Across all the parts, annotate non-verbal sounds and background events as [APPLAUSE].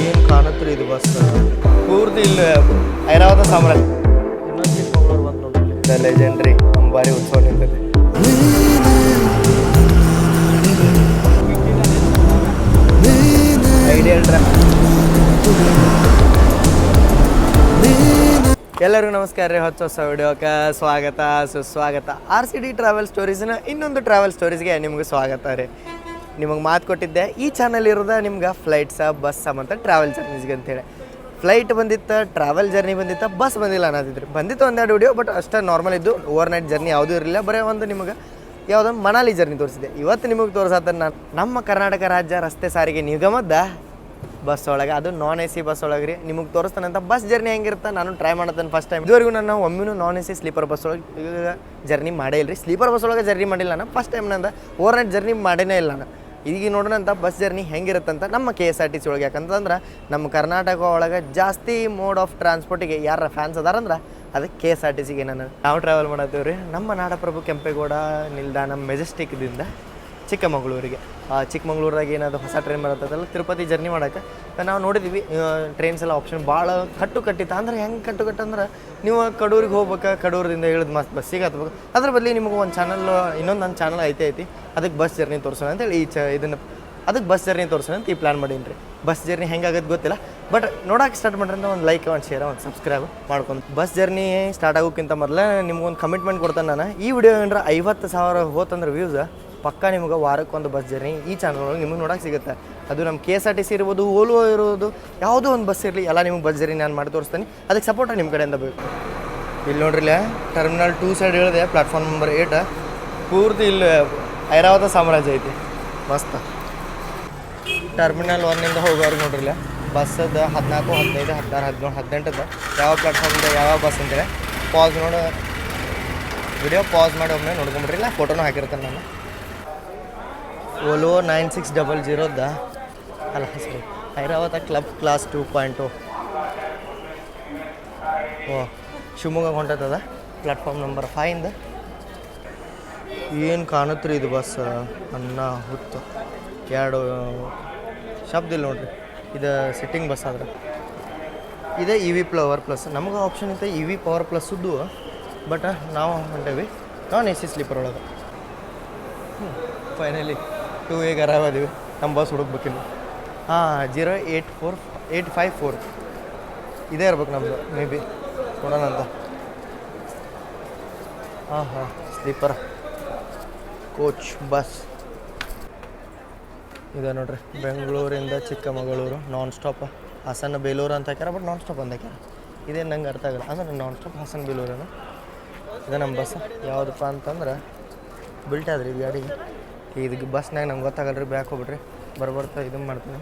ಏನು ಕಾಣತ್ರಿ ಇದು ಬಸ್? ಪೂರ್ತಿ ಇಲ್ಲಿ ಐರಾವತ ಸಾಮ್ರಾಜ್ಯ ದ ಲೆಜೆಂಡ್ರಿ ಅಂಬಾರಿ ಉತ್ಸವ ಐಡಿಯಲ್ ಎಲ್ಲರಿಗೂ ನಮಸ್ಕಾರ ರೀ ಹೊಸ ಹೊಸ ವಿಡಿಯೋಕ್ಕೆ ಸ್ವಾಗತ, ಸುಸ್ವಾಗತ. ಆರ್ ಸಿ ಡಿ ಟ್ರಾವೆಲ್ ಸ್ಟೋರೀಸ್ನ ಇನ್ನೊಂದು ಟ್ರಾವೆಲ್ ಸ್ಟೋರೀಸ್ಗೆ ನಿಮ್ಗೆ ಸ್ವಾಗತ ರೀ. ನಿಮಗೆ ಮಾತು ಕೊಟ್ಟಿದ್ದೆ. ಈ ಚಾನಲ್ ಇರೋದ ನಿಮ್ಗೆ ಫ್ಲೈಟ್ಸ ಬಸ್ ಮತ್ತು ಟ್ರಾವೆಲ್ ಜರ್ನೀಸ್ಗೆ ಅಂತೇಳಿ. ಫ್ಲೈಟ್ ಬಂದಿತ್ತು ಟ್ರಾವೆಲ್ ಜರ್ನಿ ಬಂದಿತ್ತು ಬಸ್ ಬಂದಿಲ್ಲ ಅನ್ನೋದಿದ್ರಿ. ಬಂದಿತ್ತು ಒಂದೆರಡು ವಿಡಿಯೋ ಬಟ್ ಅಷ್ಟೇ ನಾರ್ಮಲ್ ಇದ್ದು ಓವರ್ ನೈಟ್ ಜರ್ನಿ ಯಾವುದೂ ಇರಲಿಲ್ಲ. ಬರೀ ಒಂದು ನಿಮಗೆ ಯಾವುದೊಂದು ಮನಾಲಿ ಜರ್ನಿ ತೋರಿಸಿದೆ. ಇವತ್ತು ನಿಮಗೆ ತೋರಿಸತ್ತ ನಾನು ನಮ್ಮ ಕರ್ನಾಟಕ ರಾಜ್ಯ ರಸ್ತೆ ಸಾರಿಗೆ ನಿಗಮದ ಬಸ್ ಒಳಗೆ, ಅದು ನಾನ್ ಎ ಸಿ ಬಸ್ ಒಳಗೆ ರೀ. ನಿಮಗೆ ತೋರಿಸ್ತಾನಂತ ಬಸ್ ಜರ್ನಿ ಹೆಂಗಿರುತ್ತೆ ನಾನು ಟ್ರೈ ಮಾಡತ್ತೇನೆ ಫಸ್ಟ್ ಟೈಮ್ ಇದುವರೆಗೂ ನಾನು ಒಮ್ಮೆನೂ non A C sleeper bus ಒಳಗೆ ಜರ್ನಿ ಮಾಡೇ ಇಲ್ಲ ರೀ. ಸ್ಲೀಪರ್ ಬಸ್ ಒಳಗೆ ಜರ್ನಿ ಮಾಡಿಲ್ಲ ನಾನು. ಫಸ್ಟ್ ಟೈಮ್ ನಂದು ಓವರ್ ನೈಟ್ ಜರ್ನಿ ಮಾಡೇನೇ ಇಲ್ಲ ನಾನು. ಈಗ ನೋಡೋಣಂತ ಬಸ್ ಜರ್ನಿ ಹೆಂಗಿರುತ್ತಂತ ನಮ್ಮ K S R T C ಒಳಗೆ. ಯಾಕಂತಂದ್ರೆ ನಮ್ಮ ಕರ್ನಾಟಕ ಒಳಗೆ ಜಾಸ್ತಿ ಮೋಡ್ ಆಫ್ ಟ್ರಾನ್ಸ್ಪೋರ್ಟಿಗೆ ಯಾರ ಫ್ಯಾನ್ಸ್ ಅದಾರಂದ್ರೆ ಅದಕ್ಕೆ ಕೆ ಎಸ್ ಆರ್ ಟಿ ಸಿಗೆ ನಾನು ನಾವು ಟ್ರಾವೆಲ್ ಮಾಡತ್ತೀವಿ ರೀ ನಮ್ಮ ನಾಡಪ್ರಭು ಕೆಂಪೇಗೌಡ ನಿಲ್ದಾಣ ಮೆಜೆಸ್ಟಿಕ್ದಿಂದ ಚಿಕ್ಕಮಗಳೂರಿಗೆ. ಚಿಕ್ಕಮಗಳೂರಾಗ ಏನಾದ್ರು ಹೊಸ ಟ್ರೈನ್ ಬರುತ್ತಲ್ಲ ತಿರುಪತಿ ಜರ್ನಿ ಮಾಡಕ್ಕೆ ನಾವು ನೋಡಿದ್ವಿ ಟ್ರೈನ್ಸ್ ಎಲ್ಲ ಆಪ್ಷನ್ ಭಾಳ ಕಟ್ಟು ಕಟ್ಟಿತ್ತು ಅಂದ್ರೆ ಹೆಂಗೆ ಕಟ್ಟು ಕಟ್ಟು ಅಂದ್ರೆ, ನೀವು ಕಡೂರಿಗೆ ಹೋಗ್ಬೇಕು? ಕಡೂರದಿಂದ ಇಳಿದು ಮಸ್ತ್ ಬಸ್ಸಿಗೆ ಹತ್ಬೇಕು? ಅದ್ರ ಬದಲಿ ನಿಮಗೆ ಒಂದು ಚಾನಲ್ ಇನ್ನೊಂದು ನನ್ನ ಚಾನಲ್ ಐತೆ ಐತಿ. ಅದಕ್ಕೆ ಬಸ್ ಜರ್ನಿ ತೋರಿಸೋಣ ಅಂತೇಳಿ ಈ ಚ ಇದನ್ನು, ಅದಕ್ಕೆ ಬಸ್ ಜರ್ನಿ ತೋರಿಸೋಣ ಅಂತ ಈ ಪ್ಲ್ಯಾನ್ ಮಾಡೀನಿ ರೀ ಬಸ್ ಜರ್ನಿ ಹೆಂಗಾಗತ್ತೆ ಗೊತ್ತಿಲ್ಲ. ಬಟ್ ನೋಡೋಕೆ ಸ್ಟಾರ್ಟ್ ಮಾಡ್ರಿಂದ ಒಂದು ಲೈಕ್ ಒಂದು ಶೇರ್ ಒಂದು ಸಬ್ಸ್ಕ್ರೈಬ್ ಮಾಡ್ಕೊಂಡು. ಬಸ್ ಜರ್ನಿ ಸ್ಟಾರ್ಟ್ ಆಗೋಕ್ಕಿಂತ ಮೊದಲೇ ನಿಮ್ಗೊಂದು ಕಮಿಟ್ಮೆಂಟ್ ಕೊಡ್ತಾನೆ ನಾನು. ಈ ವಿಡಿಯೋ ಏನರ ಐವತ್ತು ಸಾವಿರ ಹೋತಂದ್ರೆ ವ್ಯೂಸ್ ಪಕ್ಕ ನಿಮ್ಗೆ ವಾರಕ್ಕೊಂದು ಬಸ್ ಜರ್ನಿ ಈ ಚಾನಲ್ ಒಳಗೆ ನಿಮಗೆ ನೋಡೋಕೆ ಸಿಗುತ್ತೆ. ಅದು ನಮ್ಮ K S R T C ಇರ್ಬೋದು ಓಲ್ವೋ ಇರ್ಬೋದು ಯಾವುದೋ ಒಂದು ಬಸ್ ಇರಲಿ, ಎಲ್ಲ ನಿಮ್ಗೆ ಬಸ್ ಜರ್ನಿ ನಾನು ಮಾಡಿ ತೋರಿಸ್ತೀನಿ. ಅದಕ್ಕೆ ಸಪೋರ್ಟ್ ನಿಮ್ಮ ಕಡೆಯಿಂದ ಬೇಕು. ಇಲ್ಲಿ ನೋಡ್ರಿ ಇಲ್ಲ ಟರ್ಮಿನಲ್ ಟೂ ಸೈಡ್ ಹೇಳಿದೆ ಪ್ಲಾಟ್ಫಾರ್ಮ್ ನಂಬರ್ ಏಟ್ ಪೂರ್ತಿ ಇಲ್ಲಿ ಐರಾವತ ಸಾಮ್ರಾಜ್ಯ ಐತಿ. ಮಸ್ತ್. ಟರ್ಮಿನಲ್ ಒನ್ನಿಂದ ಹೋಗೋರು ನೋಡ್ರಿಲ್ಲ ಬಸ್ಸದ ಹದಿನಾಲ್ಕು, ಹದಿನೈದು, ಹದಿನಾರು, ಹದಿನೇಳು ಹದಿನೆಂಟದ ಯಾವ ಪ್ಲಾಟ್ಫಾರ್ಮಿಂದ ಯಾವ ಬಸ್ ಅಂತೇಳಿ ಪಾಸ್ ನೋಡು. ವಿಡಿಯೋ ಪಾಸ್ ಮಾಡಿ ಒಮ್ಮೆ ನೋಡ್ಕೊಂಬಿಡ್ರಿ ಇಲ್ಲ ಫೋಟೋನು ಹಾಕಿರ್ತಾನೆ ನಾನು. ಓಲೋ ನೈನ್ ಸಿಕ್ಸ್ ಡಬಲ್ ಜೀರೋದ ಅಲ್ಲ ಸರಿ Airavat club class two two O. Shivamogga ಹೊಂಟದ ಪ್ಲಾಟ್ಫಾರ್ಮ್ ನಂಬರ್ ಫೈಯಿಂದ ಏನು ಕಾಣುತ್ರಿ ಇದು ಬಸ್? ಅನ್ನ ಹುತ್ತು. ಎರಡು ಶಬ್ದ ಇಲ್ಲ ನೋಡ್ರಿ. ಇದು ಸಿಟ್ಟಿಂಗ್ ಬಸ್ ಆದ್ರೆ. ಇದೇ ಇ ವಿ ಪ್ಲವರ್ ಪ್ಲಸ್ ನಮಗೆ ಆಪ್ಷನ್ ಇತ್ತು ಇ ವಿ ಪವರ್ ಪ್ಲಸ್ದು ಬಟ್ ನಾವು ಹೊಂಟೇವಿ. ನಾನ್ ಎ ಸಿ ಸ್ಲೀಪರ್ ಒಳಗೆ ಫೈನಲಿ ಟೂ ಈಗ ಅರಾವದೀವಿ ನಮ್ಮ ಬಸ್ ಹುಡುಕ್ಬೇಕಿಲ್ಲ ಹಾಂ, zero eight four eight five four. ಇದೇ ಇರ್ಬೇಕು ನಮ್ಮದು ಮೇ ಬಿ ನೋಡೋಣ ಅಂತ. ಹಾಂ ಹಾಂ ಸ್ಲೀಪರ್ ಕೋಚ್ ಬಸ್ ಇದೆ ನೋಡ್ರಿ, ಬೆಂಗಳೂರಿಂದ ಚಿಕ್ಕಮಗಳೂರು ನಾನ್ ಸ್ಟಾಪ್ ಹಾಸನ, ಬೇಲೂರು ಅಂತ ಹಾಕ್ಯಾರ ಬಟ್ ನಾನ್ ಸ್ಟಾಪ್ ಅಂತ ಹಾಕ್ಯಾರ. ಇದೇನು ನಂಗೆ ಅರ್ಥ ಆಗಲ್ಲ. ಅಂದ್ರೆ ನಾನ್ ಸ್ಟಾಪ್ ಹಾಸನ, ಬೇಲೂರೇನು? ಇದೆ ನಮ್ಮ ಬಸ್ ಯಾವುದಪ್ಪ ಅಂತಂದ್ರೆ ಬಿಲ್ಟ್ ಆದ್ರಿ ಗಾಡಿ ಇದಕ್ಕೆ ಬಸ್ನಾಗ ನಂಗೆ ಗೊತ್ತಾಗಲ್ಲ ರೀ ಬ್ಯಾಕ್ ಹೋಗ್ಬಿಡ್ರಿ. ಬರ್ಬರ್ತಾ ಇದನ್ನು ಮಾಡ್ತೀನಿ.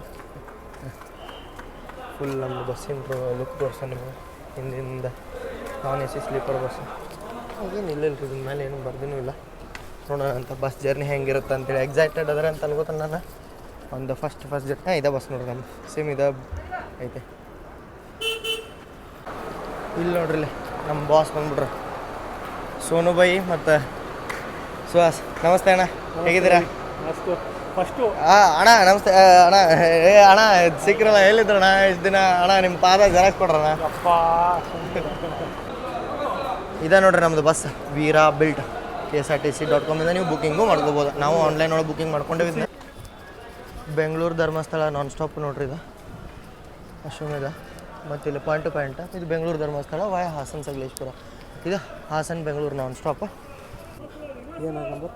ಫುಲ್ ನಮ್ಮ ಬಸ್ಸಿನ ಲುಕ್ ತೋರ್ಸ ನಿಮಗೆ. ಹಿಂದಿಂದ non A C sleeper bus ಏನು ಇಲ್ಲ ರೀ ಮೇಲೆ ಏನು ಬರ್ದಿನೂ ಇಲ್ಲ. ನೋಡೋಣ ಅಂತ ಬಸ್ ಜರ್ನಿ ಹೆಂಗಿರುತ್ತೆ ಅಂತೇಳಿ. ಎಕ್ಸೈಟೆಡ್ ಅದರ ಅಂತ ಅನ್ಕೋತ ನಾನು. ಒಂದು ಫಸ್ಟ್ ಫಸ್ಟ್ ಜರ್ನಿ ಇದೆ ಬಸ್ ನೋಡ್ರಿ ನಮ್ಮ ಸೇಮ್ ಇದೆ. ಐತೆ. ಇಲ್ಲಿ ನೋಡ್ರಿ ಇಲ್ಲಿ. ನಮ್ಮ ಬಾಸ್ ಬಂದ್ಬಿಟ್ರು. ಸೋನು ಬಾಯಿ ಮತ್ತು ಸುಹಾಸ್ ನಮಸ್ತೆ ಅಣ್ಣ. ಹೇಗಿದ್ದೀರಾ? ಫಸ್ಟು ಅಣ್ಣ ನಮಸ್ತೆ ಅಣ್ಣ ಏ ಅಣ್ಣ ಸಿಕ್ಕಿರಲ್ಲ ಎಲ್ಲಿದ್ರಣ್ಣ ಇಷ್ಟು ದಿನ ಅಣ್ಣ ನಿಮ್ಮ ಪಾದ ಜೆರಾಕ್ಸ್ ಕೊಡ್ರಣ್ಣ ಇದೆ ನೋಡ್ರಿ ನಮ್ಮದು bus Veera built K S R T C dot ಕಾಮಿಂದ ನೀವು ಬುಕ್ಕಿಂಗು ಮಾಡ್ಕೋಬೋದು. ನಾವು ಆನ್ಲೈನ್ ಒಳಗೆ ಬುಕ್ಕಿಂಗ್ ಮಾಡ್ಕೊಂಡಿದ್ದೆ ಬೆಂಗಳೂರು ಧರ್ಮಸ್ಥಳ ನಾನ್ ಸ್ಟಾಪ್ ನೋಡ್ರಿ ಇದು. ಅಶ್ವಮೇಧ ಮತ್ತು ಇಲ್ಲಿ ಪಾಯಿಂಟ್ ಟು ಪಾಯಿಂಟ್ ಇದು ಬೆಂಗಳೂರು ಧರ್ಮಸ್ಥಳ ವಾಯ ಹಾಸನ್ ಸಗಲೇಶ್ಪುರ ಇದು ಹಾಸನ್ ಬೆಂಗಳೂರು ನಾನ್ ಸ್ಟಾಪ್ ಏನಾರು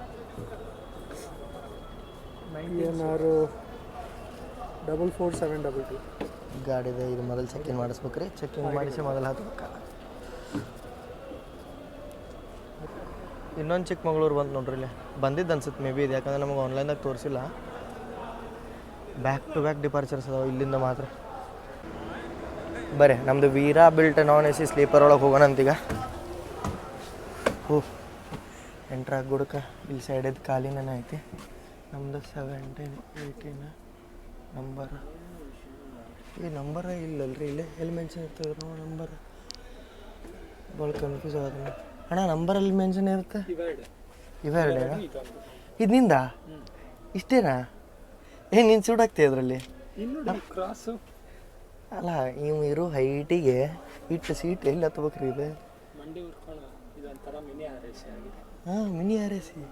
ಆರು double four seven double two ಗಾಡಿದೆ ಇದು ಮೊದಲು ಚೆಕಿಂಗ್ ಮಾಡಿಸ್ಬೇಕ್ರಿ. ಚೆಕಿಂಗ್ ಮಾಡಿಸಿ ಮೊದಲು ಹತ್ಬೇಕು ಇನ್ನೊಂದು ಚಿಕ್ಕಮಗಳೂರು ಬಂತು ನೋಡ್ರಿ ಇಲ್ಲಿ. ಬಂದಿದ್ದು ಅನ್ಸುತ್ತೆ ಮೇ ಬಿ ಇದು, ಯಾಕಂದ್ರೆ ನಮಗೆ ಆನ್ಲೈನ್ದಾಗ ತೋರಿಸಿಲ್ಲ. ಬ್ಯಾಕ್ ಟು ಬ್ಯಾಕ್ ಡಿಪಾರ್ಚರ್ಸ್ ಅದಾವೆ ಇಲ್ಲಿಂದ ಮಾತ್ರ. ಬರೇ ನಮ್ಮದು Veera built non A C sleeper ಒಳಗೆ ಹೋಗೋಣ ಅಂತೀಗ ಹೋ. ಎಂಟ್ರ ಗುಡ್ಕ ಇಲ್ಲಿ ಸೈಡದ ಖಾಲಿನೇ ಐತಿ. ನಮ್ಮದು ಸೆವೆಂಟೀನ್ ಏಯ್ಟೀನ್ ನಂಬರ್ ಈ ನಂಬರ ಇಲ್ಲಲ್ರಿ ಇಲ್ಲೇ ಎಲ್ಲಿ ಮೆನ್ಷನ್ ಇರ್ತದೆ ನಾವು ನಂಬರ್ ಭಾಳ ಕನ್ಫ್ಯೂಸ್ ಆಗುತ್ತೆ ಅಣ್ಣ ನಂಬರ್ ಅಲ್ಲಿ ಮೆನ್ಷನ್ ಇರುತ್ತೆ? ಇವೆರಡೇನಾ ಇದು ನಿಂದ? ಇಷ್ಟೇನಾ? ಏ ನಿನ್ ಸುಡಾಕ್ತಿ ಅದರಲ್ಲಿ? ಕ್ರಾಸು ಅಲ್ಲ ಇವ್ ಇರೋ ಹೈಟಿಗೆ ಇಟ್ಟು ಸೀಟ್ ಎಲ್ಲಿ ಹತ್ಬೇಕ್ರಿ ಇದು? ಮಿನಿ ಆರ್ ಎಸ್ ಹಾಂ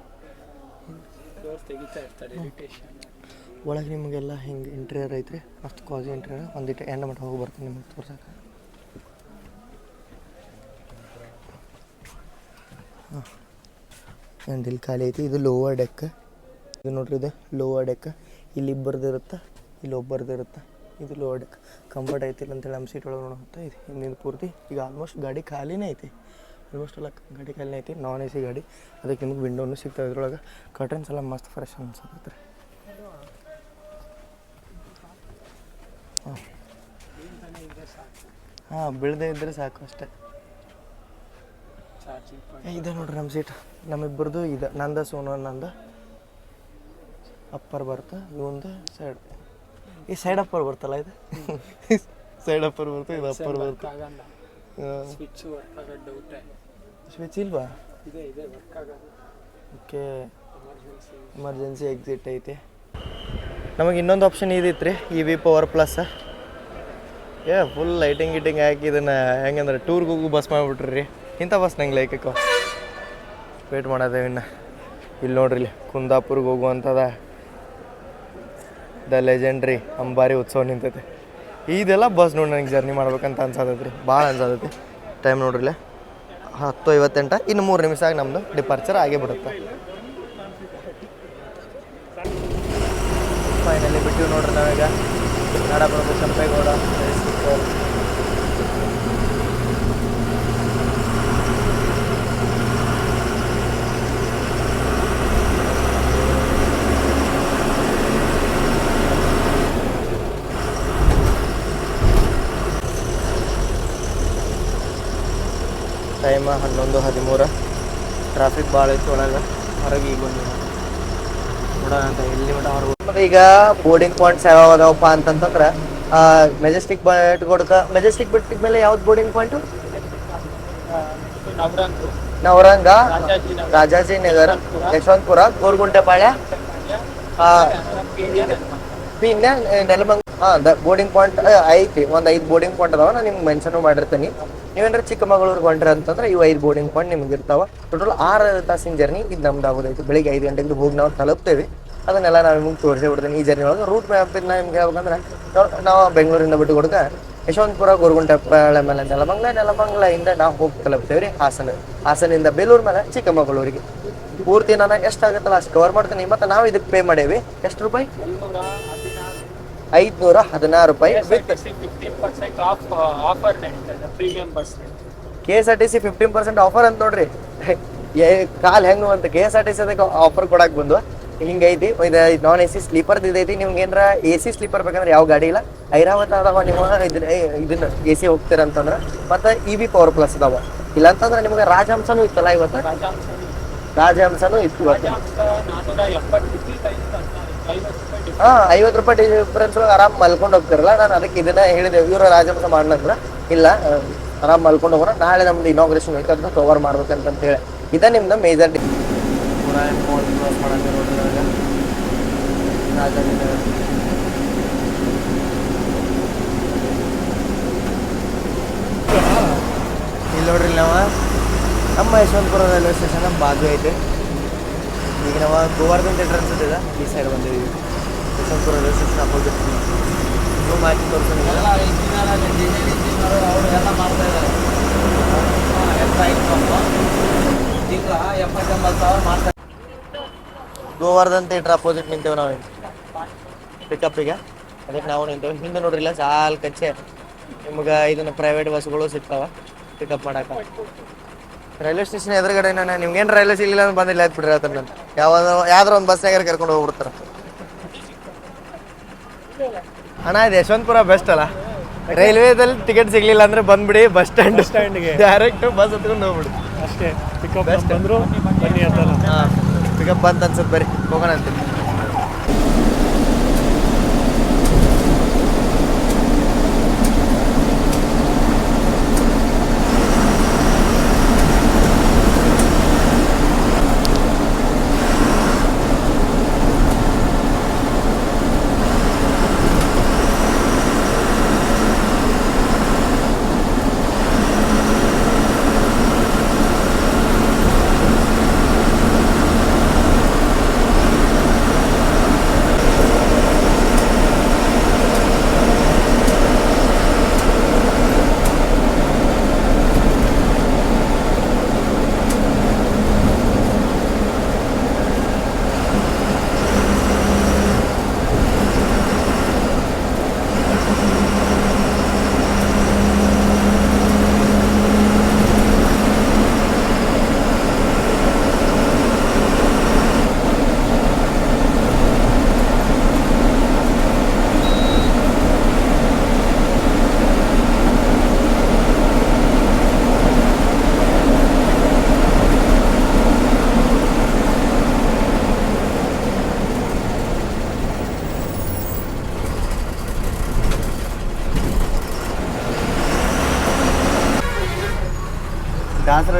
ಮಿನಿ ಆರ್ ಸಿ ಡೋರ್ ತೆಗಿತಾ ಇರ್ತಾರೆ ಇರಿಟೇಷನ್ ಒಳಗೆ ನಿಮಗೆಲ್ಲ ಹಿಂಗೆ ಇಂಟೀರಿಯರ್ ಐತ್ರಿ ಮಸ್ತ್ ಕಾಜಿ ಇಂಟೀರಿಯರ್ ಒಂದಿಟ್ಟು ಎಂಡ್ ಮಟ್ಟ ಹೋಗಿ ಬರ್ತೀನಿ ನಿಮಗೆ ತೋರ್ಸಕ್ಕೆ. ಹಾಂ ಇಲ್ಲಿ ಖಾಲಿ ಐತಿ ಇದು ಲೋವರ್ ಡೆಕ್ ಇದು ನೋಡ್ರಿ ಇದು ಲೋವರ್ ಡೆಕ್ ಇಲ್ಲಿ ಇಬ್ಬರದ್ದು ಇರುತ್ತೆ ಇಲ್ಲಿ ಒಬ್ಬರದ್ದು ಇರುತ್ತೆ ಇದು ಲೋವರ್ ಡೆಕ್ ಕಂಫರ್ಟ್ ಐತಿ ಇಲ್ಲ ಅಂತೇಳಿ ನಮ್ಮ ಸೀಟ್ ಒಳಗೆ ನೋಡುತ್ತಾ ಇದೆ ಹಿಂದಿನ ಪೂರ್ತಿ. ಈಗ ಆಲ್ಮೋಸ್ಟ್ ಗಾಡಿ ಖಾಲಿನೇ ಐತಿ. ಎಲ್ಲ ಗಾಡಿ ಖಾಲಿನೇ ಐತಿ ನಾನ್ ಎ ಸಿ ಗಾಡಿ. ಅದಕ್ಕೆ ನಿಮ್ಗೆ ವಿಂಡೋನು ಸಿಗ್ತಾವೆ. ಇದ್ರೊಳಗೆ ಕರ್ಟನ್ಸ್ ಎಲ್ಲ ಮಸ್ತ್ ಫ್ರೆಶ್ ಅನ್ಸತ್ತೆ ರೀ ಹಾಂ ಬೀಳದೆ ಇದ್ದರೆ ಸಾಕು ಅಷ್ಟೇ. ಇದೆ ನೋಡ್ರಿ ನಮ್ಮ ಸೀಟ್ ನಮ್ಮಿಬ್ಬರದು ಇದೆ. ನಂದ ಸೋನು ನಂದ. ಅಪ್ಪರ್ ಬರ್ತ ಇವಂದು ಸೈಡ್ ಈ ಸೈಡ್ ಅಪ್ಪರ್ ಬರ್ತಲ್ಲ ಇದು? ಸೈಡ್ [LAUGHS] ಅಪ್ಪರ್ ಬರ್ತಾ ಇದು ಅಪ್ಪರ್ ಬರ್ತಾ ಆಗಲ್ಲ ಸ್ವಿಚ್ ಇಲ್ವಾ? ಓಕೆ ಎಮರ್ಜೆನ್ಸಿ ಎಕ್ಸಿಟ್ ಐತಿ. ನಮಗೆ ಇನ್ನೊಂದು ಆಪ್ಷನ್ ಇದಿತ್ತು ರೀ ಇ ವಿ ಪವರ್ ಪ್ಲಸ್ ಏ ಫುಲ್ ಲೈಟಿಂಗ್ ಗಿಟಿಂಗ್ ಹಾಕಿ ಇದನ್ನು ಹೆಂಗಂದ್ರೆ ಟೂರ್ಗೆ ಹೋಗು ಬಸ್ ಮಾಡಿಬಿಟ್ರಿ. ರೀ ಇಂಥ ಬಸ್ ನಂಗೆ ಲೈಕಕ್ಕೆ ವೇಟ್ ಮಾಡೋದೆ ಇನ್ನು. ಇಲ್ಲಿ ನೋಡ್ರಿ ಇಲ್ಲಿ, ಕುಂದಾಪುರ್ಗೆ ಹೋಗುವಂಥದ ದ ಲೆಜೆಂಡ್ರಿ ಅಂಬಾರಿ ಉತ್ಸವ ನಿಂತೈತೆ. ಇದೆಲ್ಲ ಬಸ್ ನೋಡಿ ನನಗೆ ಜರ್ನಿ ಮಾಡ್ಬೇಕಂತ ಅನ್ಸತೈತೆ ರೀ ಭಾಳ ಅನ್ಸತೈತಿ. ಟೈಮ್ ನೋಡ್ರಿ ಇಲ್ಲೇ. ಹತ್ತು ಐವತ್ತೆಂಟ, ಇನ್ನು ಮೂರು ನಿಮಿಷ ಆಗಿ ನಮ್ಮದು ಡಿಪಾರ್ಚರ್ ಆಗೇ ಬಿಡುತ್ತೆ. ಫೈನಲಿ ಬಿಟ್ಟಿವಿ ನೋಡ್ರಿ ನಾವೀಗ. ನಾಡಪ್ರಭು ಕೆಂಪೇಗೌಡ ಒಂದು ಹದಿಮೂರ. ಟ್ರಾಫಿಕ್ ಭಾಳ ಇತ್ತು ಒಳಗೆ. ಹೊರಗೆ ಈಗ ಬಂದು ಅಂತ ಎಲ್ಲಿ ಮಟ ಈಗ ಬೋರ್ಡಿಂಗ್ ಪಾಯಿಂಟ್ಸ್ ಯಾವ ಅದಾವಪ್ಪ ಅಂತಂತಂದ್ರೆ ಮೆಜೆಸ್ಟಿಕ್ ಬಿಟ್ಕೊಡ್ಕ ಮೆಜೆಸ್ಟಿಕ್ ಬಿಟ್ಟಿದ ಮೇಲೆ ಯಾವ್ದು ಬೋರ್ಡಿಂಗ್ ಪಾಯಿಂಟು ನವರಂಗ, ರಾಜಾಜಿ ನಗರ್, ಯಶವಂತಪುರ, ಗೋರ್ಗುಂಟೆಪಾಳ್ಯ ಇನ್ನ ನೆಲಮಂಗ್ ಹಾ ಬೋರ್ಡಿಂಗ್ ಪಾಯಿಂಟ್ ಐತಿ, ಒಂದ್ ಐದು ಬೋರ್ಡಿಂಗ್ ಪಾಯಿಂಟ್ ಅದಾವ ನಾನು ನಿಮ್ಗೆ ಮೆನ್ಷನ್ ಮಾಡಿರ್ತೀನಿ. ನೀವೇನಾರ ಚಿಕ್ಕಮಗಳೂರಿಗೆ ಹೊಂಟ್ರಿ ಅಂತಂದ್ರೆ ಇವು ಐದು ಬೋರ್ಡಿಂಗ್ ಪಾಯಿಂಟ್ ನಿಮ್ಗೆ ಇರ್ತಾವ. ಟೋಟಲ್ ಆರು ತಾಸಿನ ಜರ್ನಿ ಇದು ನಮ್ದು ಆಗೋದೈತೆ ಬೆಳಿಗ್ಗೆ ಐದು ಗಂಟೆಗೆ ಹೋಗಿ ನಾವು ತಲುಪ್ತೇವೆ. ಅದನ್ನೆಲ್ಲ ನಾವು ನಿಮ್ಗೆ ತೋರಿಸಿ ಬಿಡ್ತೀನಿ. ಈ ಜರ್ನಿ ಒಳಗೆ ರೂಟ್ ಮ್ಯಾಪ್ ನಾ ನಿಮ್ಗೆ ಹೇಳ್ಬೇಕಂದ್ರೆ, ನಾವು- ಬೆಂಗಳೂರಿಂದ ಬಿಟ್ಟು ಕೊಡ್ಕ ಯಶವಂತಪುರ ಗೋರ್ಗುಂಟೆಪಾಳ್ಯ ಮೇಲೆ ನೆಲಮಂಗ್ಲ ನೆಲಮಂಗ್ಲಿಂದ ನಾವು ಹೋಗಿ ತಲುಪ್ತೇವೆ ರೀ ಹಾಸನ. ಹಾಸನಿಂದ ಬೇಲೂರು ಮೇಲೆ ಚಿಕ್ಕಮಗಳೂರಿಗೆ ಪೂರ್ತಿ ನಾನು ಎಷ್ಟಾಗುತ್ತಲ್ಲ ಅಷ್ಟು ಕವರ್ ಮಾಡ್ತೀನಿ. ಮತ್ತು ನಾವು ಇದಕ್ಕೆ ಪೇ ಮಾಡೇವಿ. ಎಷ್ಟು ರೂಪಾಯಿ? ಐದುನೂರ ಹದಿನಾರು ರೂಪಾಯಿ with K S R T C fifteen percent offer ಅಂತ ನೋಡ್ರಿ. [LAUGHS] ಕಾಲ್ ಹೆಂಗ್ ಅಂತ. K S R T C ಅದಕ್ಕೆ ಆಫರ್ ಕೊಡಕ್ಕೆ ಬಂದು ಹಿಂಗೈತಿ ಇದು ನಾನ್ ಎ ಸಿ ಸ್ಲೀಪರ್ದು ಇದೈತಿ. ನಿಮ್ಗೆ ಏನಾರ ಎ ಸಿ ಸ್ಲೀಪರ್ ಬೇಕಂದ್ರೆ ಯಾವ ಗಾಡಿ ಇಲ್ಲ. ಐರಾವತ ಅದಾವ ನೀವು ಇದನ್ನ ಇದನ್ನ ಎ ಸಿ ಹೋಗ್ತೀರ ಅಂತಂದ್ರೆ ಮತ್ತೆ ಇ ವಿ ಪವರ್ ಪ್ಲಸ್ ಅದಾವ. ಇಲ್ಲ ಅಂತಂದ್ರೆ ನಿಮ್ಗೆ ರಾಜಹಂಸನೂ ಇತ್ತಲ್ಲ ಇವತ್ತು? ರಾಜಹಂಸನೂ ಇತ್ತು. ಇವತ್ತು. ಐವತ್ತು ರೂಪಾಯಿ ಡಿಫ್ರೆನ್ಸ್ ಒಳಗೆ ಆರಾಮ್ ಮಲ್ಕೊಂಡು ಹೋಗ್ತಿರಲ್ಲ, ನಾನು ಅದಕ್ಕೆ ಇದನ್ನ ಹೇಳಿದೆ. ಇವರು ರಾಜಮಸ ಮಾಡ್ಲಂದ್ರ ಇಲ್ಲ ಆರಾಮ್ ಮಲ್ಕೊಂಡು ಹೋಗೋಣ. ನಾಳೆ ನಮ್ದು ಇನಾಗ್ರೇಷನ್ ಐತೆ, ಅದನ್ನ ಕವರ್ ಮಾಡ್ಬೇಕಂತ ಹೇಳಿ. ಇದ ನಿಮ್ದು ಮೇಜರ್ ಇಲ್ಲಿ ನೋಡ್ರಿ ನಾವ. ನಮ್ಮ ಯಶವಂತಪುರ ರೈಲ್ವೆ ಸ್ಟೇಷನ್ ಬಾಜು ಐತೆ. ಈಗ ನಾವು ಗೋವರ್ಧನ್ ಥಿಯೇಟರ್ ಇದೆ ಈ ಸೈಡ್ ಬಂದಿದ್ದೀವಿ. Yeshwanthpur railway station opposite room ಹಾಕಿ ತೋರಿಸ್ತೀನಿ ಗೋವರ್ಧನ್ ಥಿಯೇಟರ್ ಅಪೋಸಿಟ್ ನಿಂತೇವೆ ನಾವು. ಪಿಕಪ್ಪಿಗೆ ಅದಕ್ಕೆ ನಾವು ನಿಂತೇವೆ. ಹಿಂದೆ ನೋಡ್ರಿಲ್ಲ, ಸಾಲ್ ಕಚ್ಚೆ. ನಿಮ್ಗೆ ಇದನ್ನ ಪ್ರೈವೇಟ್ ಬಸ್ಗಳು ಸಿಗ್ತಾವ. ಪಿಕಪ್ ಮಾಡಕ್ಕೆ ರೈಲ್ವೆ ಸ್ಟೇಷನ್ ಎದುರುಗಡೆ ನಾನು ನಿಮ್ಗೆ ರೈಲ್ವೆ ಸಿಗ್ಲಿಲ್ಲ ಅಂದ್ರೆ ಬಂದಿಲ್ಲ ಆಯ್ತು ಬಿಡ್ರಿ ಹೇಳ್ತಾರೆ ನಾನು. ಯಾವ್ದಾರ ಯಾವ್ದಾರ ಒಂದು ಬಸ್ನಾಗ ಕರ್ಕೊಂಡು ಹೋಗ್ಬಿಡ್ತಾರೆ. ಅಣ್ಣ ಇದು ಯಶವಂತಪುರ ಬೆಸ್ಟ್ ಅಲ್ಲ? ರೈಲ್ವೇದಲ್ಲಿ ಟಿಕೆಟ್ ಸಿಗ್ಲಿಲ್ಲ ಅಂದ್ರೆ ಬಂದ್ಬಿಡಿ ಬಸ್ ಸ್ಟ್ಯಾಂಡ್ ಸ್ಟ್ಯಾಂಡ್ಗೆ. ಡೈರೆಕ್ಟ್ ಬಸ್ ಹತ್ಕೊಂಡು ಹೋಗ್ಬಿಡಿ. ಅಷ್ಟೇ. ಪಿಕಪ್ ಬಂದ್ರು ಬನ್ನಿ ಅಂತ ಹಾಂ. ಪಿಕಪ್ ಬಂತ ಅನ್ಸುತ್ತೆ ಬರೀ ಹೋಗೋಣ ಅಂತೀನಿ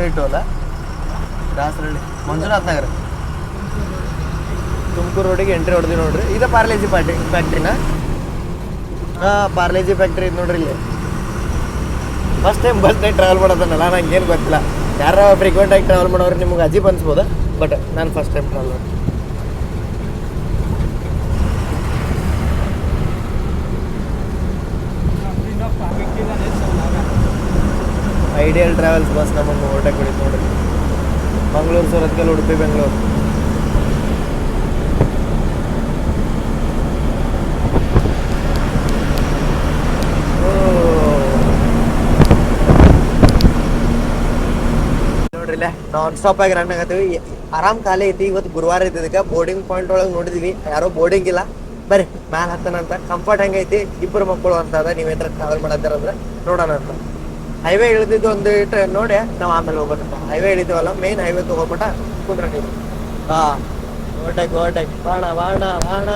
ದಾಸರಳ್ಳಿ ಅಲ್ಲ ದಾಸರಳ್ಳಿ, ಮಂಜುನಾಥ್ ನಗರ. ತುಮಕೂರು ರೋಡಿಗೆ ಎಂಟ್ರಿ ಹೊಡೆದಿ ನೋಡ್ರಿ. ಇದು ಪಾರ್ಲೇಜಿ ಫ್ಯಾಕ್ಟ್ರಿ ಫ್ಯಾಕ್ಟ್ರಿನ ಹಾಂ, ಪಾರ್ಲೇಜಿ ಫ್ಯಾಕ್ಟ್ರಿ ಇದು ನೋಡ್ರಿ ಇಲ್ಲಿ. ಫಸ್ಟ್ ಟೈಮ್ ಬಸ್ನಾಗ ಟ್ರಾವೆಲ್ ಮಾಡೋದನ್ನಲ್ಲ ನಂಗೆ ಏನು ಗೊತ್ತಿಲ್ಲ. ಯಾರ ಫ್ರೀಕ್ವೆಂಟ್ ಆಗಿ ಟ್ರಾವೆಲ್ ಮಾಡೋರು ನಿಮ್ಗೆ ಅಜೀಬ್ ಅನ್ಸ್ಬೋದ? ಬಟ್ ನಾನು ಫಸ್ಟ್ ಟೈಮ್ ಟ್ರಾವೆಲ್ ಮಾಡಿ ಐಡಿಯಲ್ ಟ್ರಾವೆಲ್ಸ್ ಬಸ್ ನಮ್ಮನ್ನು ಹೊರಟೆ ಕೊಡಿ ನೋಡ್ರಿ ಮಂಗಳೂರು ಸೂರತ್ಕಲ್ ಉಡುಪಿ, ಬೆಂಗಳೂರು. ನಾನ್ ಸ್ಟಾಪ್ ಆಗಿ ರನ್ ಆಗತ್ತೀವಿ. ಆರಾಮ್ ಖಾಲಿ ಐತಿ, ಇವತ್ತು ಗುರುವಾರ ಇದ್ದಿದ್ದಕ್ಕೆ ಬೋರ್ಡಿಂಗ್ ಪಾಯಿಂಟ್ ಒಳಗೆ ನೋಡಿದ್ವಿ. ಯಾರೋ ಬೋರ್ಡಿಂಗ್ ಇಲ್ಲ. ಬರ್ರಿ, ಮ್ಯಾಲ ಹತ್ತನಂತ. ಕಂಫರ್ಟ್ ಹೆಂಗೈತಿ? ಇಬ್ಬರು ಮಕ್ಕಳು ಅಂತ ಅದ. ನೀವೇನ್ರ ಟ್ರಾವೆಲ್ ಮಾಡತ್ತಾರಂದ್ರೆ ನೋಡೋಣ ಅಂತ. ಹೈವೇ ಇಳಿದಿದ್ದು ಒಂದು ಇಟ್ರೆ ನೋಡಿ, ನಾವು ಆಮೇಲೆ ಹೋಗ್ಬೇಕಂತ. ಹೈವೇ ಇಳಿದೀವಲ್ಲ ಮೇನ್ ಹೈವೇ ತಗೋಬಿಟ್ಟ ಕುಂದ್ರ ನೀವು. ಹಾ ಓಟಕ್ ಓಟಕ್ ಬಾಣ ಬಾಣ ಬಾಣ.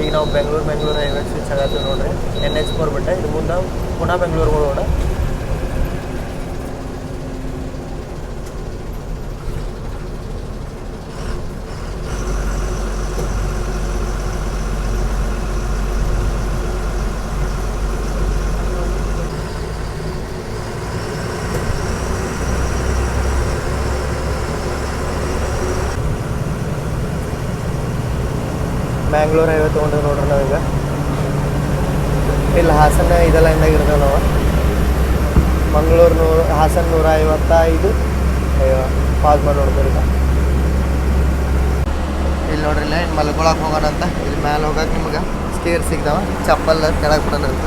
ಈಗ ನಾವು ಬೆಂಗಳೂರು ಬೆಂಗಳೂರು ಹೈವೇ ಸ್ವಿಚ್ ಆಗತ್ತೆ ನೋಡ್ರಿ. ಎನ್ ಎಚ್ ಫೋರ್ ಬಿಟ್ಟೆ ಇದು ಮುಂದೆ ಪುನಃ ಬೆಂಗಳೂರು ಹೋಗೋಣ. ಬ್ಯಾಂಗ್ಳೂರ್ ಹೈವೇ ತೊಗೊಂಡ್ರೆ ನೋಡ್ರಿ ನಾವೀಗ. ಇಲ್ಲಿ ಹಾಸನ ಇದೆಲ್ಲ ಹೆಂಗಾಗಿರ್ತೇವೆ ನಾವು. ಮಂಗಳೂರು ನೂರು ಹಾಸನ ನೂರ ಐವತ್ತೈದು, ಅಯ್ಯೋ ಪಾಸ್ ಮಾಡಿ ನೋಡ್ತೀರಿ ಈಗ. ಇಲ್ಲಿ ನೋಡ್ರಿ, ಇಲ್ಲ ಮಲ್ಕೊಳಕ್ಕೆ ಹೋಗೋಣ ಅಂತ ಇಲ್ಲಿ ಮ್ಯಾಲೆ ಹೋಗಕ್ಕೆ ನಿಮ್ಗೆ ಸ್ಟೇರ್ ಸಿಗ್ತಾವ ಚಪ್ಪಲ್ ಕೆಳಗೆ ಬಿಡೋಣ ಅಂತ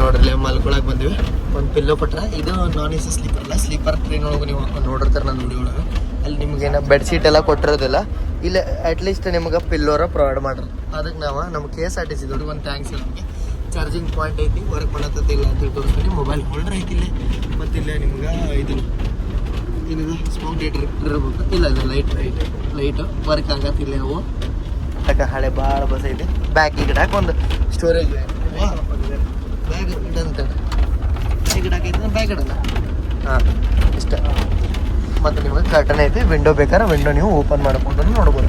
ನೋಡ್ರಿ ಮಲ್ಕೊಳಕ್ ಬಂದಿವಿ ಒಂದು ಪಿಲ್ಲೋ ಕೊಟ್ರ ಇದು ನಾನ್ ಎ ಸಿ ಸ್ಲೀಪರ್ ಅಲ್ಲ ಸ್ಲೀಪರ್ ಟ್ರೈನ್ ಒಳಗೆ ನೀವು ನೋಡಿರ್ತಾರೆ ನನ್ನ ವಿಡಿಯೋ ಒಳಗೆ ಅಲ್ಲಿ ನಿಮ್ಗೆ ಏನೋ ಬೆಡ್ಶೀಟ್ ಎಲ್ಲ ಕೊಟ್ಟಿರೋದಿಲ್ಲ. ಇಲ್ಲ ಅಟ್ಲೀಸ್ಟ್ ನಿಮ್ಗೆ ಪಿಲ್ಲೋರ ಪ್ರೊವೈಡ್ ಮಾಡ್ರಿ. ಅದಕ್ಕೆ ನಾವು ನಮ್ಮ K S R T C ದೊಡ್ಡ ಒಂದು ಥ್ಯಾಂಕ್ಸ್ ನಮಗೆ ಚಾರ್ಜಿಂಗ್ ಪಾಯಿಂಟ್ ಐತಿ ವರ್ಕ್ ಮಾಡತ್ತದಿಲ್ಲ ಅಂತ ಹೇಳಿ ತೋರಿಸ್ತೀನಿ ಮೊಬೈಲ್ ಹೋಲ್ಡರ್ ಐತಿ ಇಲ್ಲೇ. ಮತ್ತು ಇಲ್ಲೇ ನಿಮ್ಗೆ ಇದು ಏನಿದೆ ಸ್ಮೋಕ್ ಡೇಟರ್ ಇರ್ಬೇಕು. ಇಲ್ಲ ಇಲ್ಲ ಲೈಟ್ ಲೈಟ್ ಲೈಟು ವರ್ಕ್ ಆಗತ್ತಿಲ್ಲ ಅವು. ಯಾಕೆ ಹಳೆ ಭಾಳ ಬಸ್ ಐತಿ. ಬ್ಯಾಗ್ ಈ ಗಿಡಕ್ಕೆ ಒಂದು ಸ್ಟೋರೇಜ್ ಬ್ಯಾಗ್ ಇಡಂತ. ಬ್ಯಾಗ್ ಇಡಕ್ಕೆ ಬ್ಯಾಗ್ ಇಡಲ್ಲ. ಹಾಂ ಇಷ್ಟ. ಮತ್ತು ನಿಮಗೆ ಕರ್ಟನ್ ಐತಿ ವಿಂಡೋ ಬೇಕಾದ್ರೆ ವಿಂಡೋ ನೀವು ಓಪನ್ ಮಾಡ್ಕೊಂಡು ನೋಡ್ಬೋದು.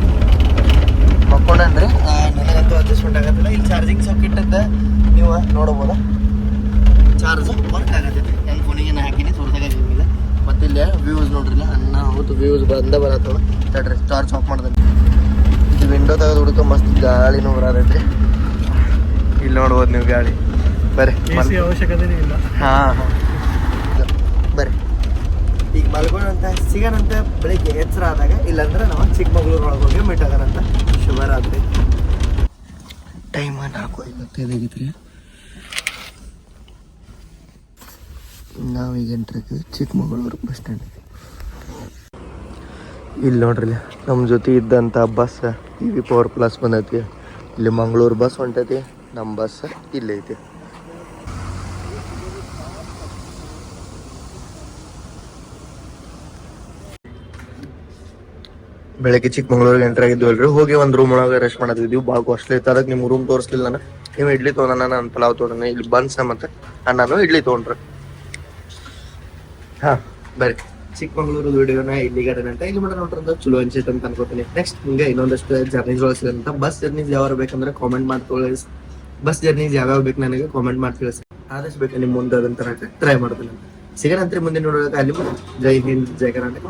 ಮಕ್ಕೊಂಡ್ರೆ ನನಗಂತೂ ಅಡ್ಜಸ್ಟ್ಮೆಂಟ್ ಆಗತ್ತಿಲ್ಲ. ಇಲ್ಲಿ ಚಾರ್ಜಿಂಗ್ ಸಾಕೆಟ್ ಅಂತ ನೀವು ನೋಡ್ಬೋದು? ಚಾರ್ಜ್ ವರ್ಕ್ ಆಗತ್ತೈತಿ ನನ್ನ ಫೋನಿಗೆ ನಾನು ಹಾಕಿನಿ ತೋರ್ಸಾಗಿಲ್ಲ ಮತ್ತೆ ಇಲ್ಲಿ ವ್ಯೂಸ್ ನೋಡ್ರಿಲ್ಲ ಅನ್ನ ಹೌದು ವ್ಯೂಸ್ ಬಂದ ಬರತ್ತವ ತಡ್ರಿ ಚಾರ್ಜ್ ಆಫ್ ಮಾಡ್ದೆ. ಇದು ವಿಂಡೋ ತೆಗೆದು ಹುಡುಕ ಮಸ್ತ್ ಗಾಳಿನೂ ಬರತೈತಿ. ಇಲ್ಲಿ ನೋಡ್ಬೋದು ನೀವು ಗಾಳಿ. ಬರೀ ಅವಶ್ಯಕತೆ ಇಲ್ಲ. ಹಾಂ ಹಾಂ. ಮಲ್ಗೋಣಂತ ಸಿಗೋಣಂತ ಬೆಳಿಗ್ಗೆ ಎಚ್ಚರ ಆದಾಗ ಇಲ್ಲಾಂದ್ರೆ ನಾವು ಚಿಕ್ಕಮಗಳೂರು ಒಳಗೆ ಹೋಗಿ ಮೀಟ್ ಆಗೋಣಂತ ಶುಭರಾತ್ರಿ. ಟೈಮ್ ನಾಲ್ಕು ಐವತ್ತೈದು ನಾವು ನಾವೀಗ ಎಂಟ್ರಿ ಚಿಕ್ಕಮಗಳೂರು ಬಸ್ ಸ್ಟ್ಯಾಂಡ್ ಇಲ್ಲಿ ನೋಡ್ರಿ ನಮ್ಮ ಜೊತೆ ಇದ್ದಂಥ bus E V power plus ಬಂದೈತಿ ಇಲ್ಲಿ ಮಂಗಳೂರು ಬಸ್ ಹೊಂಟೈತಿ ನಮ್ಮ ಬಸ್ ಇಲ್ಲೇ ಬೆಳಗ್ಗೆ ಚಿಕ್ಕಮಂಗ್ಳೂರಿಗೆ ಎಂಟರ್ ಆಗಿದ್ವಲ್ರಿ ಹೋಗಿ ಒಂದ್ ರೂಮ್ ಒಳಗೆ ರೆಸ್ಟ್ ಮಾಡತ್ತಿದ್ವಿ ಭಾಳ ಕಾಸ್ಟ್ಲಿ ಇತ್ತು. ಅದಕ್ಕೆ ನಿಮ್ಮ ರೂಮ್ ತೋರಿಸ್ಲಿಲ್ಲ ನಾನು. ನೀವು ಇಡ್ಲಿ ತೊಗೊಂಡ ನಾನು ಪಲಾವ್ ತೊಗೊಂಡ ಇಲ್ಲಿ ಬನ್ಸ ಮತ್ತೆ ನಾನು ಇಡ್ಲಿ ತೊಗೊಂಡ್ರಿ ಹಾ, ಬರ್ರಿ. ಚಿಕ್ಕಮಗಳೂರು ವಿಡಿಯೋನ ಇಲ್ಲಿಗೆ ಅಂತ. ಇಲ್ಲಿ ಮಾಡ ನೋಡ್ರಂತ ಚಲೋ ಅನ್ಸೈತೆ ಅಂತ ಅನ್ಕೋತೀನಿ. ನೆಕ್ಸ್ಟ್ ಹಿಂಗೆ ಇನ್ನೊಂದಷ್ಟು ಜರ್ನೀಸ್ ಒಳಗೆ ಬಸ್ ಜರ್ನೀಸ್ ಯಾವ ಬೇಕಂದ್ರೆ ಕಾಮೆಂಟ್ ಮಾಡ್ಕೊಳ್ಳಿ ಬಸ್ ಜರ್ನೀಸ್ ಯಾವ್ಯಾವ ಬೇಕು ನನಗೆ ಕಾಮೆಂಟ್ ಮಾಡಿ ತಿಳಿಸಿ. ಆದಷ್ಟು ಬೇಕು ನಿಮ್ಮ ಮುಂದೆ ಅದನ್ನ ಟ್ರೈ ಮಾಡ್ತೀನಿ ಸಿಗೋಣಂತ್ರಿ ಮುಂದೆ ನೋಡೋದಕ್ಕೆ ಅಲ್ಲಿ ಜೈ ಹಿಂದ್, ಜೈ ಕರ್ನಾಟಕ.